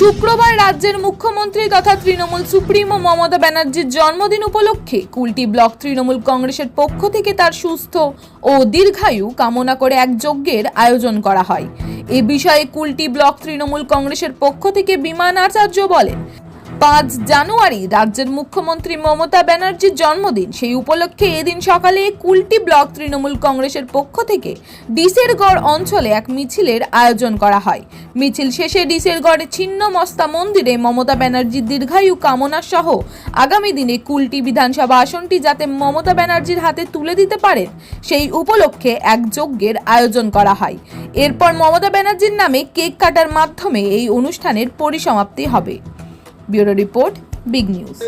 শুক্রবার রাজ্যের মুখ্যমন্ত্রী তথা তৃণমূল সুপ্রিমো মমতা ব্যানার্জির জন্মদিন উপলক্ষে কুলটি ব্লক তৃণমূল কংগ্রেসের পক্ষ থেকে তার সুস্থ ও দীর্ঘায়ু কামনা করে এক যজ্ঞের আয়োজন করা হয়। এ বিষয়ে কুলটি ব্লক তৃণমূল কংগ্রেসের পক্ষ থেকে বিমান আচার্য বলেন পাঁচ জানুয়ারি রাজ্যের মুখ্যমন্ত্রী মমতা ব্যানার্জির জন্মদিন। সেই উপলক্ষে এদিন সকালে কুলটি ব্লক তৃণমূল কংগ্রেসের পক্ষ থেকে ডিসেরগড় অঞ্চলে এক মিছিলের আয়োজন করা হয়। মিছিল শেষে ডিসেরগড়ে ছিন্ন মস্তা মন্দিরে মমতা ব্যানার্জির দীর্ঘায়ু কামনা সহ আগামী দিনে কুলটি বিধানসভা আসনটি যাতে মমতা ব্যানার্জির হাতে তুলে দিতে পারেন, সেই উপলক্ষে এক যজ্ঞের আয়োজন করা হয়। এরপর মমতা ব্যানার্জির নামে কেক কাটার মাধ্যমে এই অনুষ্ঠানের পরিসমাপ্তি হবে। Bureau report big news.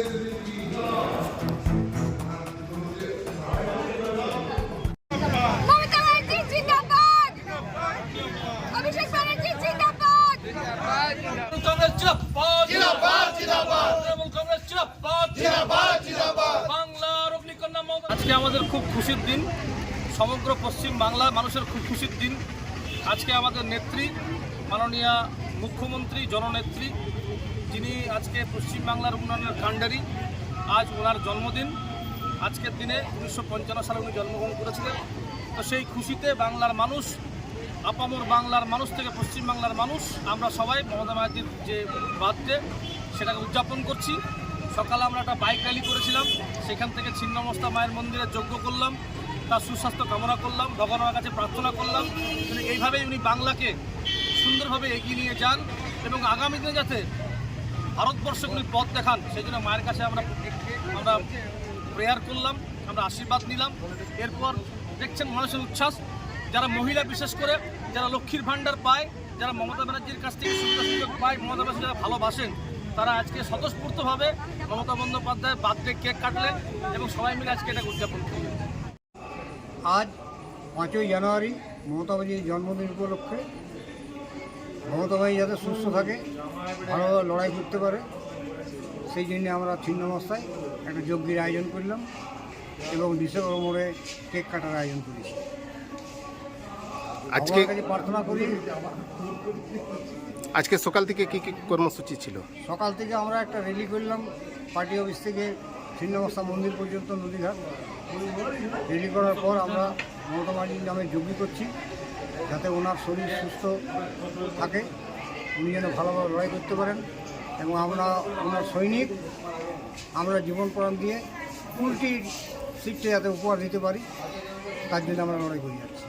আজকে আমাদের খুব খুশির দিন। সমগ্র পশ্চিম বাংলা মানুষের খুব খুশির দিন। আজকে আমাদের নেত্রী মাননীয় মুখ্যমন্ত্রী জননেত্রী যিনি আজকে পশ্চিম বাংলার উন্নয়নের কাণ্ডারি, আজ ওনার জন্মদিন। আজকের দিনে উনিশশো পঞ্চান্ন সালে উনি জন্মগ্রহণ করেছিলেন। তো সেই খুশিতে বাংলার মানুষ, আপামর বাংলার মানুষ থেকে পশ্চিম বাংলার মানুষ, আমরা সবাই মমতা ব্যানার্জির যে বার্থডে, সেটাকে উদযাপন করছি। সকালে আমরা একটা বাইক র্যালি করেছিলাম। সেখান থেকে ছিন্নমস্তা মায়ের মন্দিরে যজ্ঞ করলাম, তার সুস্বাস্থ্য কামনা করলাম, ভগবানের কাছে প্রার্থনা করলাম। কিন্তু এইভাবেই উনি বাংলাকে সুন্দরভাবে এগিয়ে নিয়ে যান এবং আগামী দিনে যাতে ভারতবর্ষে উনি পথ দেখান সেই জন্য মায়ের কাছে আমরা আমরা প্রেয়ার করলাম, আমরা আশীর্বাদ নিলাম। এরপর দেখছেন মানুষের উচ্ছ্বাস, যারা মহিলা বিশেষ করে, যারা লক্ষ্মীর ভাণ্ডার পায়, যারা মমতা ব্যানার্জির কাছ থেকে সুবিধা সুযোগ পায়, মমতা ব্যানার্জি যারা ভালোবাসেন, তারা আজকে স্বতঃস্ফূর্তভাবে মমতা বন্দ্যোপাধ্যায়ের বার্থডে কেক কাটলেন এবং সবাই মিলে আজকে এটা উদযাপন করলেন। আজ পাঁচই জানুয়ারি মমতা ব্যানার্জির জন্মদিন উপলক্ষে মমতা ব্যানার্জি যাতে সুস্থ থাকে ভালোভাবে লড়াই করতে পারে সেই জন্য আমরা ছিন্নমস্তায় একটা যজ্ঞের আয়োজন করলাম এবং ডিসেম্বর মোড়ে কেক কাটার আয়োজন করেছি। আজকে কাছে প্রার্থনা করি আজকে সকাল থেকে কি কি কর্মসূচি ছিল? সকাল থেকে আমরা একটা র্যালি করলাম পার্টি অফিস থেকে ছিন্নমস্তা মন্দির পর্যন্ত নদীঘাট। র্যালি করার পর আমরা মমতা নামে যজ্ঞ করছি। যাতে ওনার শরীর সুস্থ থাকে, উনি যেন ভালোভাবে লড়াই করতে পারেন এবং আমরা ওনার সৈনিক, আমরা জীবন প্রাণ দিয়ে উল্টি সিটটা যাতে উপহার দিতে পারি, তার জন্য আমরা লড়াই করে যাচ্ছি।